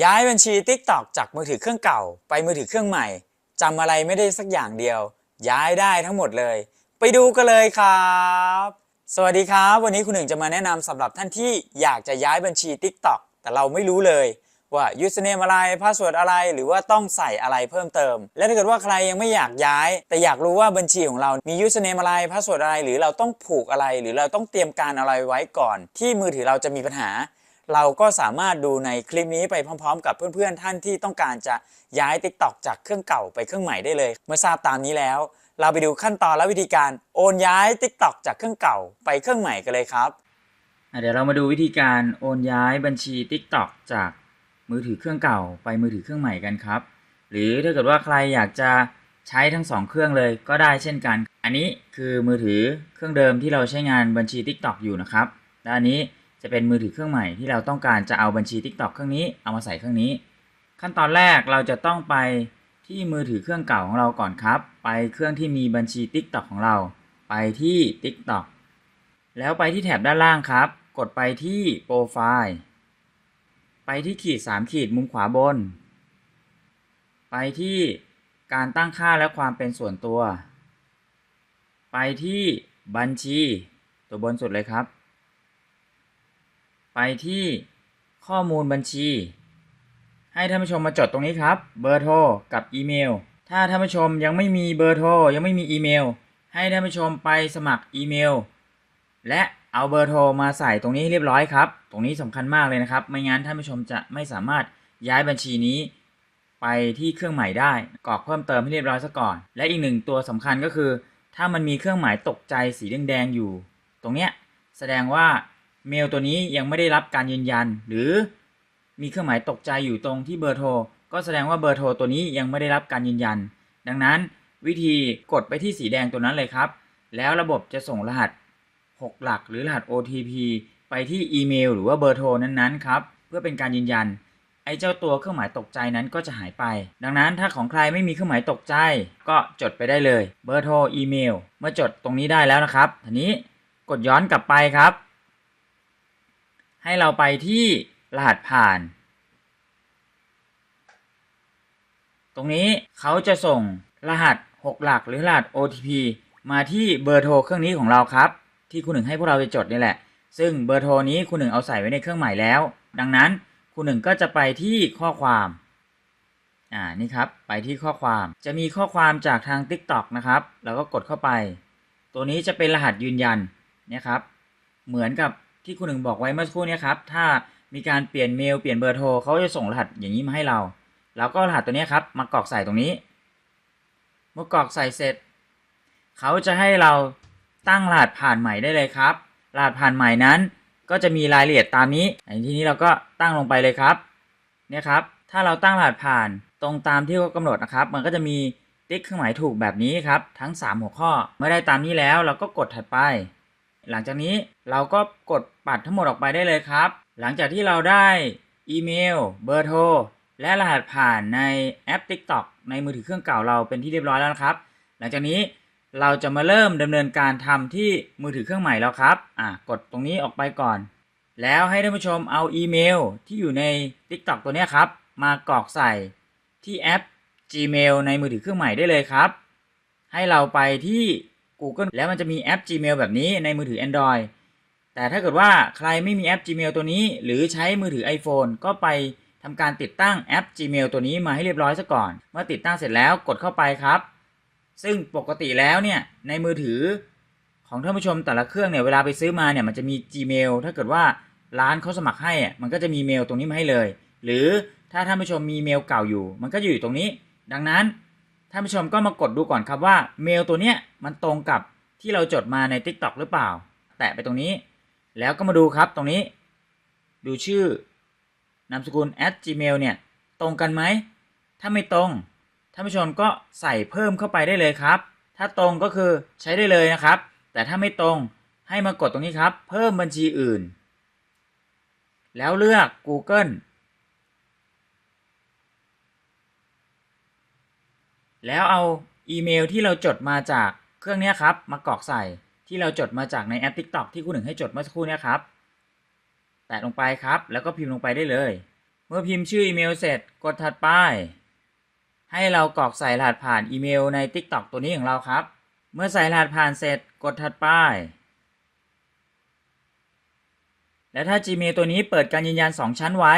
ย้ายบัญชี TikTok จากมือถือเครื่องเก่า ไปมือถือเครื่องใหม่จำอะไรไม่ได้สักอย่างเดียว ย้ายได้ทั้งหมดเลย ไปดูกันเลยครับ สวัสดีครับ วันนี้คุณหนึ่งจะมาแนะนำสำหรับท่านที่อยากจะย้ายบัญชี TikTok แต่เราไม่รู้เลยว่า username อะไร password อะไร หรือว่าต้องใส่อะไรเพิ่มเติม และถ้าเกิดว่าใครยังไม่อยากย้าย แต่อยากรู้ว่าบัญชีของเรามี username อะไร password อะไร หรือเราต้องผูกอะไร หรือเราต้องเตรียมการอะไรไว้ก่อน ที่มือถือเราจะมีปัญหา เราก็สามารถดูในคลิปนี้ไปพร้อม ๆ กับเพื่อนๆท่านที่ต้องการจะย้าย TikTok จากเครื่องเก่าไปเครื่องใหม่ได้เลย เมื่อทราบตามนี้แล้ว เราไปดูขั้นตอนและวิธีการโอนย้าย TikTok จากเครื่องเก่าไปเครื่องใหม่กันเลยครับเดี๋ยวเรามาดูวิธีการโอนย้ายบัญชี TikTok จากมือถือเครื่องเก่า ไปมือถือเครื่องใหม่กันครับ หรือถ้าเกิดว่าใครอยากจะใช้ทั้งสองเครื่องเลยก็ได้เช่นกัน อันนี้คือมือถือเครื่องเดิมที่เราใช้งานบัญชี TikTok อยู่นะครับและอันนี้ จะเป็นมือถือเครื่องใหม่ที่เราต้องการจะเอาบัญชี TikTok เครื่องนี้เอามาใส่เครื่องนี้ ขั้นตอนแรกเราจะต้องไปที่มือถือเครื่องเก่าของเราก่อนครับ ไปเครื่องที่มีบัญชี TikTok ของเรา ไปที่ TikTok แล้วไปที่แถบด้านล่างครับ กดไปที่โปรไฟล์ไปที่ขีด 3 ขีดมุมขวาบน ไปที่การตั้งค่าและความเป็นส่วนตัว ไปที่บัญชีตัวบนสุดเลยครับ ไปที่ข้อมูลบัญชี ให้ท่านผู้ชมมาจดตรงนี้ครับ เบอร์โทรกับอีเมล ถ้าท่านผู้ชมยังไม่มีเบอร์โทรยังไม่มีอีเมล ให้ท่านผู้ชมไปสมัครอีเมล และเอาเบอร์โทรมาใส่ตรงนี้เรียบร้อยครับ ตรงนี้สำคัญมากเลยนะครับ ไม่งั้นท่านผู้ชมจะไม่สามารถย้ายบัญชีนี้ ไปที่เครื่องใหม่ได้กรอกเพิ่มเติมให้เรียบร้อยซะก่อน และอีกหนึ่งตัวสำคัญก็คือ ถ้ามันมีเครื่องหมายตกใจสีแดงๆอยู่ ตรงเนี้ยแสดงว่า เมลตัวนี้ยังไม่ได้รับการยืนยัน หรือมีเครื่องหมายตกใจอยู่ตรงที่เบอร์โทร ก็แสดงว่าเบอร์โทรตัวนี้ยังไม่ได้รับการยืนยัน ดังนั้นวิธีกดไปที่สีแดงตัวนั้นเลยครับ แล้วระบบจะส่งรหัส 6 หลักหรือรหัส OTP ไปที่อีเมลหรือว่าเบอร์โทรนั้นๆครับ เพื่อเป็นการยืนยัน ไอ้เจ้าตัวเครื่องหมายตกใจนั้นก็จะหายไป ดังนั้นถ้าของใครไม่มีเครื่องหมายตกใจ ก็จดไปได้เลย เบอร์โทรอีเมล เมื่อจดตรงนี้ได้แล้วนะครับทีนี้กดย้อนกลับไปครับ ให้เราไปที่รหัสผ่าน ตรงนี้เขาจะส่งรหัส 6 หลักหรือรหัส OTP มาที่เบอร์โทรเครื่องนี้ของเราครับ ที่คุณหนึ่งให้พวกเราไปจดนี่แหละ ซึ่งเบอร์โทรนี้คุณหนึ่งเอาใส่ไว้ในเครื่องใหม่แล้ว ดังนั้นคุณหนึ่งก็จะไปที่ข้อความอ่านี่ครับไปที่ข้อความจะมีข้อความจากทาง TikTok นะครับ แล้วก็กดเข้าไป ตัวนี้จะเป็นรหัสยืนยันเนี่ยครับ เหมือนกับ ที่คุณหนึ่งบอกไว้เมื่อสักครู่นี้ครับ ถ้ามีการเปลี่ยนเมลเปลี่ยนเบอร์โทรเขาจะส่งรหัสอย่างนี้มาให้เรา แล้วก็รหัสตัวนี้ครับ มากรอกใส่ตรงนี้ เมื่อกรอกใส่เสร็จ เขาจะให้เราตั้งรหัสผ่านใหม่ได้เลยครับ รหัสผ่านใหม่นั้น ก็จะมีรายละเอียดตามนี้ในที่นี้เราก็ตั้งลงไปเลยครับ เนี่ยครับ ถ้าเราตั้งรหัสผ่านตรงตามที่เขากำหนดนะครับ มันก็จะมีติ๊กเครื่องหมายถูกแบบนี้ครับ ทั้ง 3 หัวข้อ เมื่อได้ตามนี้แล้วเราก็กดถัดไป หลังจากนี้เราก็กดปัดทั้งหมดออกไปได้เลยครับ หลังจากที่เราได้อีเมล เบอร์โทร และรหัสผ่านในแอป TikTok ในมือถือเครื่องเก่าเราเป็นที่เรียบร้อยแล้วนะครับ หลังจากนี้เราจะมาเริ่มดำเนินการทำที่มือถือเครื่องใหม่แล้วครับ อะกดตรงนี้ออกไปก่อน แล้วให้ท่านผู้ชมเอาอีเมลที่อยู่ใน TikTok ตัวนี้ครับ มากรอกใส่ที่แอป Gmail ในมือถือเครื่องใหม่ได้เลยครับ ให้เราไปที่ Google แล้วมันจะมีแอป Gmail แบบนี้ในมือถือ Android แต่ถ้าเกิดว่าใครไม่มีแอป Gmail ตัวนี้ หรือใช้มือถือ iPhone ก็ไปทำการติดตั้งแอป Gmail ตัวนี้มาให้เรียบร้อยซะก่อน เมื่อติดตั้งเสร็จแล้วกดเข้าไปครับ ซึ่งปกติแล้วเนี่ยในมือถือของท่านผู้ชมแต่ละเครื่องเนี่ยเวลาไปซื้อมาเนี่ยมันจะมี Gmail ถ้าเกิดว่าร้านเขาสมัครให้มันก็จะมีเมลตรงนี้มาให้เลย หรือถ้าท่านผู้ชมมีเมลเก่าอยู่ มันก็อยู่ตรงนี้ ดังนั้น ท่านผู้ชมก็มากดดูก่อนครับว่าเมลตัวเนี้ยมันตรงกับที่เราจดมาใน TikTok หรือเปล่า แตะไปตรงนี้ แล้วก็มาดูครับตรงนี้ ดูชื่อนามสกุล at gmail เนี่ย ตรงกันไหม ถ้าไม่ตรง ท่านผู้ชมก็ใส่เพิ่มเข้าไปได้เลยครับ ถ้าตรงก็คือใช้ได้เลยนะครับ แต่ถ้าไม่ตรงให้มากดตรงนี้ครับ เพิ่มบัญชีอื่น แล้วเลือก Google แล้วเอาอีเมลที่เราจดมาจากเครื่องนี้ครับ มากรอกใส่ที่เราจดมาจากในแอป TikTok ที่คุณหนึ่งให้จดเมื่อสักครู่นี้ครับ แตะลงไปครับ แล้วก็พิมพ์ลงไปได้เลย เมื่อพิมพ์ชื่ออีเมลเสร็จกดถัดไป ให้เรากรอกใส่รหัสผ่านอีเมลใน TikTok ตัวนี้ของเราครับ เมื่อใส่รหัสผ่านเสร็จกดถัดไป และถ้า Gmail ตัวนี้เปิดการยืนยัน 2 ชั้นไว้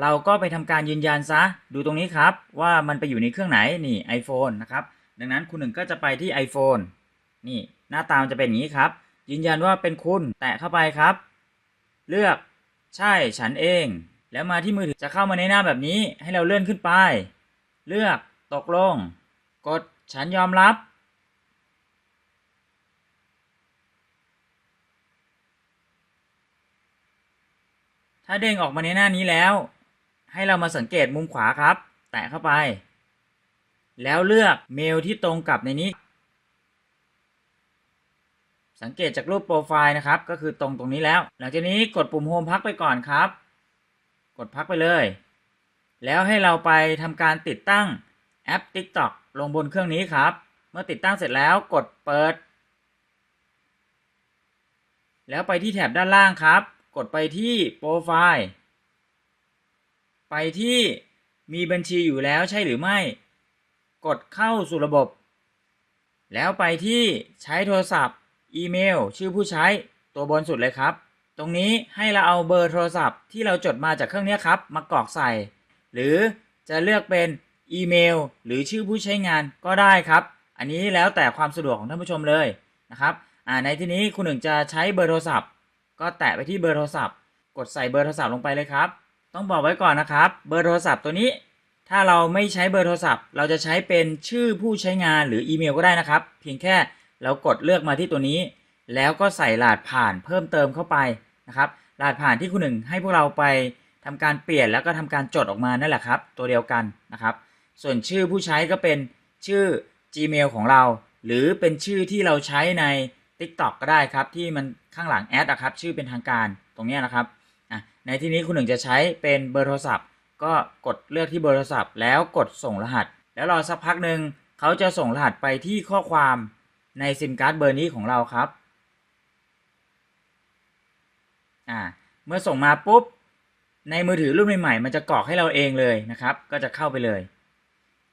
เราก็ไปทำการยืนยันซะ ดูตรงนี้ครับ ว่ามันไปอยู่ในเครื่องไหน นี่ iPhone นะครับ ดังนั้นคุณหนึ่งก็จะไปที่ iPhone นี่ หน้าตามจะเป็นอย่างนี้ครับ ยืนยันว่าเป็นคุณ แตะเข้าไปครับ เลือก ใช่ ฉันเอง แล้วมาที่มือถือ จะเข้ามาในหน้าแบบนี้ ให้เราเลื่อนขึ้นไป เลือก ตกลง กด ฉันยอมรับถ้าเด้งออกมาในหน้านี้แล้ว ให้เรามาสังเกตมุมขวาครับ แตะเข้าไป แล้วเลือกเมลที่ตรงกับในนี้ สังเกตจากรูปโปรไฟล์นะครับ ก็คือตรงตรงนี้แล้ว หลังจากนี้กดปุ่มโฮมพักไปก่อนครับ กดพักไปเลย แล้วให้เราไปทำการติดตั้งแอป TikTok ลงบนเครื่องนี้ครับ เมื่อติดตั้งเสร็จแล้วกดเปิด แล้วไปที่แถบด้านล่างครับ กดไปที่โปรไฟล์ ไปที่มีบัญชีอยู่แล้วใช่หรือไม่ กดเข้าสู่ระบบ แล้วไปที่ใช้โทรศัพท์ อีเมล ชื่อผู้ใช้ตัวบนสุดเลยครับ ตรงนี้ให้เราเอาเบอร์โทรศัพท์ที่เราจดมาจากเครื่องนี้ครับ มากรอกใส่ หรือจะเลือกเป็นอีเมล หรือชื่อผู้ใช้งานก็ได้ครับ อันนี้แล้วแต่ความสะดวกของท่านผู้ชมเลยนะครับในที่นี้คุณหนึ่งจะใช้เบอร์โทรศัพท์ ก็แตะไปที่เบอร์โทรศัพท์ กดใส่เบอร์โทรศัพท์ลงไปเลยครับ ต้องบอกไว้ก่อนนะครับ เบอร์โทรศัพท์ตัวนี้ ถ้าเราไม่ใช้เบอร์โทรศัพท์ เราจะใช้เป็นชื่อผู้ใช้งานหรืออีเมลก็ได้นะครับ เพียงแค่เรากดเลือกมาที่ตัวนี้ แล้วก็ใส่รหัสผ่านเพิ่มเติมเข้าไปนะครับรหัสผ่านที่คุณหนึ่งให้พวกเราไปทำการเปลี่ยนแล้วก็ทำการจดออกมานั่นแหละครับ ตัวเดียวกันนะครับ ส่วนชื่อผู้ใช้ก็เป็นชื่อ Gmail ของเรา หรือเป็นชื่อที่เราใช้ใน TikTok ก็ได้ครับ ที่มันข้างหลังแอดนะครับ ชื่อเป็นทางการตรงนี้นะครับ อะในที่นี้คุณหนึ่งจะใช้เป็นเบอร์โทรศัพท์ ก็กดเลือกที่เบอร์โทรศัพท์ แล้วกดส่งรหัส แล้วรอสักพักหนึ่งเขาจะส่งรหัสไปที่ข้อความในซิมการ์ดเบอร์นี้ของเราครับอ่าเมื่อส่งมาปุ๊บในมือถือรุ่นใหม่ๆมันจะกรอกให้เราเองเลยนะครับ ก็จะเข้าไปเลย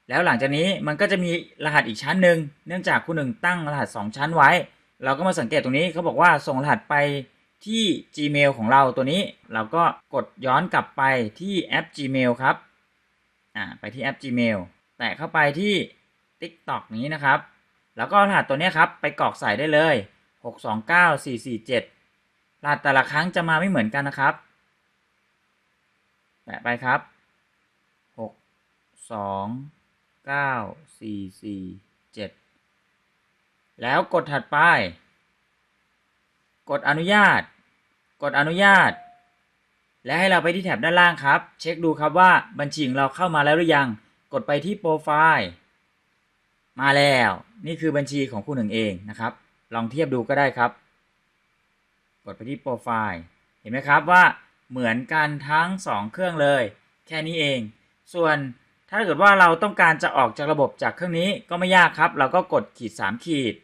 แล้วหลังจากนี้มันก็จะมีรหัสอีกชั้นหนึ่งเนื่องจากคุณหนึ่งตั้งรหัส 2 ชั้นไว้ เราก็มาสังเกตตรงนี้เขาบอกว่าส่งรหัสไป ที่ Gmail ของเราตัวนี้ เราก็กดย้อนกลับไปที่แอป Gmail ครับอ่าไปที่แอป Gmail แตะเข้าไปที่ TikTok นี้นะครับ แล้วก็รหัสตัวนี้ครับ ไปกรอกใส่ได้เลย 629447 รหัสแต่ละครั้งจะมาไม่เหมือนกันนะครับ แตะไปครับหกสองเก้าสี่สี่เจ็ดแล้วกดถัดไป กดอนุญาต กดอนุญาต และให้เราไปที่แถบด้านล่างครับ เช็คดูครับว่าบัญชีของเราเข้ามาแล้วหรือยัง กดไปที่โปรไฟล์มาแล้วนี่คือบัญชีของคุณหนึ่งเองนะครับ ลองเทียบดูก็ได้ครับ กดไปที่โปรไฟล์เห็นไหมครับว่าเหมือนกันทั้ง 2 เครื่องเลย แค่นี้เอง ส่วนถ้าเกิดว่าเราต้องการจะออกจากระบบจากเครื่องนี้ก็ไม่ยากครับ เราก็กดขีด 3 ขีด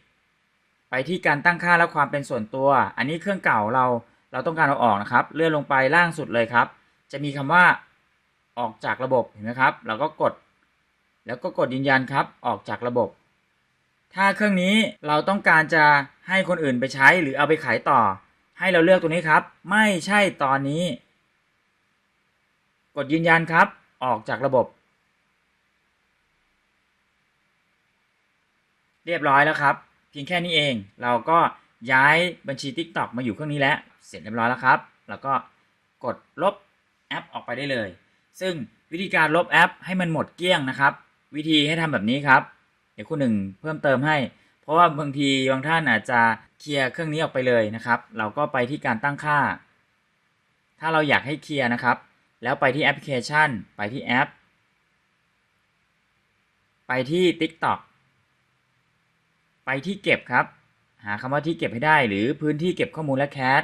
ไปที่การตั้งค่าและความเป็นส่วนตัว อันนี้เครื่องเก่าเราเราต้องการเอาออกนะครับ เลื่อนลงไปล่างสุดเลยครับ จะมีคำว่าออกจากระบบเห็นไหมครับ เราก็กด แล้วก็กดยืนยันครับ ออกจากระบบ ถ้าเครื่องนี้เราต้องการจะให้คนอื่นไปใช้หรือเอาไปขายต่อ ให้เราเลือกตัวนี้ครับ ไม่ใช่ตอนนี้ กดยืนยันครับ ออกจากระบบ เรียบร้อยแล้วครับ เพียงแค่นี้เอง เราก็ย้ายบัญชี TikTok มาอยู่เครื่องนี้แล้ว เสร็จเรียบร้อยแล้วครับ แล้วก็กดลบแอปออกไปได้เลย ซึ่งวิธีการลบแอปให้มันหมดเกลี้ยงนะครับ วิธีให้ทำแบบนี้ครับ เดี๋ยวคุณหนึ่งเพิ่มเติมให้ เพราะว่าบางทีบางท่านอาจจะเคลียร์เครื่องนี้ออกไปเลยนะครับ เราก็ไปที่การตั้งค่า ถ้าเราอยากให้เคลียร์นะครับ แล้วไปที่แอปพลิเคชัน ไปที่แอป ไปที่ TikTok ไปที่เก็บครับ หาคำว่าที่เก็บให้ได้ หรือพื้นที่เก็บข้อมูลและแคช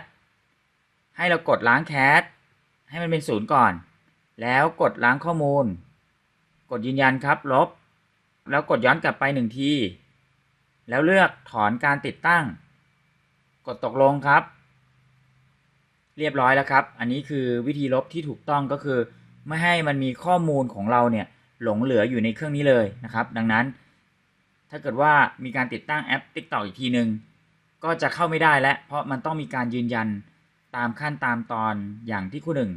ให้เรากดล้างแคชให้มันเป็นศูนย์ก่อน แล้วกดล้างข้อมูล กดยืนยันครับ ลบ แล้วกดย้อนกลับไปหนึ่งที แล้วเลือกถอนการติดตั้ง กดตกลงครับ เรียบร้อยแล้วครับ อันนี้คือวิธีลบที่ถูกต้องก็คือ ไม่ให้มันมีข้อมูลของเราเนี่ยหลงเหลืออยู่ในเครื่องนี้เลยนะครับ ดังนั้น ถ้าเกิดว่ามีการติดตั้งแอป TikTok อีกทีหนึ่งก็จะเข้าไม่ได้แล้ว เพราะมันต้องมีการยืนยันตามขั้นตามตอนอย่างที่คุณหนึ่ง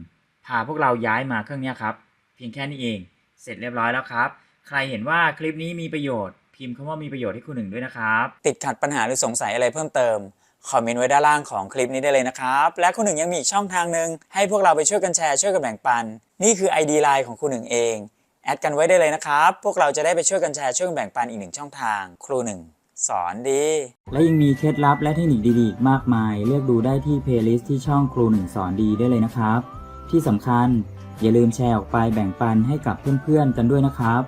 พาพวกเราย้ายมาเครื่องนี้ครับ เพียงแค่นี้เอง เสร็จเรียบร้อยแล้วครับ ใครเห็นว่าคลิปนี้มีประโยชน์ พิมพ์คำว่ามีประโยชน์ให้คุณหนึ่งด้วยนะครับ ติดขัดปัญหาหรือสงสัยอะไรเพิ่มเติมคอมเมนต์ไว้ด้านล่างของคลิปนี้ได้เลยนะครับ และคุณหนึ่งยังมีอีกช่องทางหนึ่งให้พวกเราไปช่วยกันแชร์ช่วยกันแบ่งปัน นี่คือ ID Line ของคุณหนึ่งเอง แอดกันไว้ได้เลยนะครับ พวกเราจะได้ไปช่วยกันแชร์ช่วยกันแบ่งปันอีกหนึ่งช่องทาง ครูหนึ่งสอนดี และยังมีเคล็ดลับและเทคนิคดีๆอีกมากมาย เลือกดูได้ที่เพลย์ลิสต์ที่ช่องครูหนึ่งสอนดีได้เลยนะครับ ที่สำคัญอย่าลืมแชร์ออกไปแบ่งปันให้กับเพื่อนๆกันด้วยนะครับ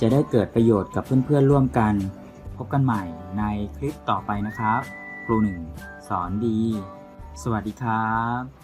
จะได้เกิดประโยชน์กับเพื่อนๆร่วมกัน พบกันใหม่ในคลิปต่อไปนะครับ ครูหนึ่งสอนดี สวัสดีครับ